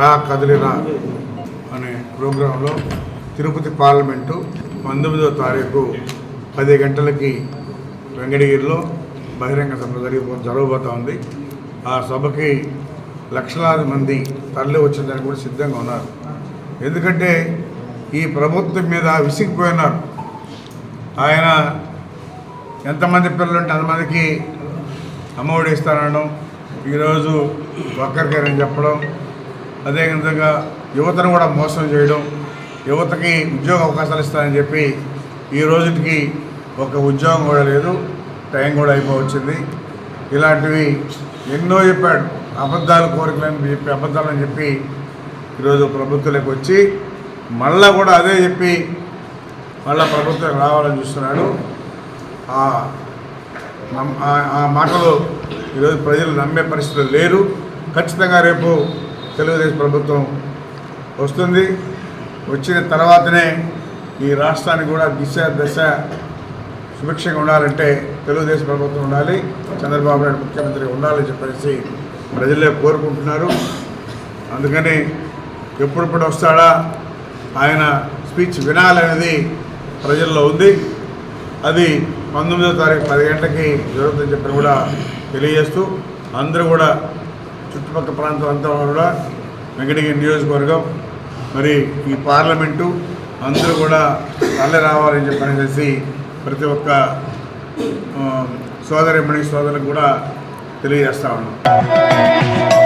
రా కదిలిరా అనే ప్రోగ్రాంలో తిరుపతి పార్లమెంటు పంతొమ్మిదో తారీఖు పది గంటలకి వెంకటగిరిలో బహిరంగ సభ జరిగిపో జరగబోతా ఉంది. ఆ సభకి లక్షలాది మంది తరలి వచ్చిందని కూడా సిద్ధంగా ఉన్నారు. ఎందుకంటే ఈ ప్రభుత్వం మీద విసిగిపోయినారు. ఆయన ఎంతమంది పిల్లలు ఉంటే అంతమందికి అమ్మఒడి ఇస్తానడం ఈరోజు ఒక్కరికేరని చెప్పడం అదేవిధంగా యువతను కూడా మోసం చేయడం యువతకి ఉద్యోగ అవకాశాలు ఇస్తానని చెప్పి ఈ రోజుకి ఒక ఉద్యోగం కూడా లేదు టైం కూడా అయిపోవచ్చింది. ఇలాంటివి ఎన్నో చెప్పాడు అబద్ధాలు కోరికలని చెప్పి అబద్ధాలని చెప్పి ఈరోజు ప్రభుత్వంలోకి వచ్చి మళ్ళా కూడా అదే చెప్పి మళ్ళా ప్రభుత్వం రావాలని చూస్తున్నాడు. ఆ ఆ మాటలు ఈరోజు ప్రజలు నమ్మే పరిస్థితులు లేరు. ఖచ్చితంగా రేపు తెలుగుదేశం ప్రభుత్వం వస్తుంది. వచ్చిన తర్వాతనే ఈ రాష్ట్రానికి కూడా దిశ దశ సుభిక్షంగా ఉండాలంటే తెలుగుదేశం ప్రభుత్వం ఉండాలి. చంద్రబాబు నాయుడు ముఖ్యమంత్రి ఉండాలని చెప్పేసి ప్రజలే కోరుకుంటున్నారు. అందుకని ఎప్పుడెప్పుడు వస్తాడా? ఆయన స్పీచ్ వినాలనేది ప్రజల్లో ఉంది. అది పంతొమ్మిదో తారీఖు పది గంటలకి జరుగుతుందని చెప్పి కూడా తెలియజేస్తూ అందరూ కూడా చుట్టుపక్కల ప్రాంతం అంతా కూడా వెంకటగిరి నియోజకవర్గం. మరి ఈ పార్లమెంటు అందరూ కూడా తల్లి రావాలని చెప్పనేసి ప్రతి ఒక్క సోదరి సోదరిమణి సోదరులకు కూడా తెలియజేస్తా ఉన్నాం.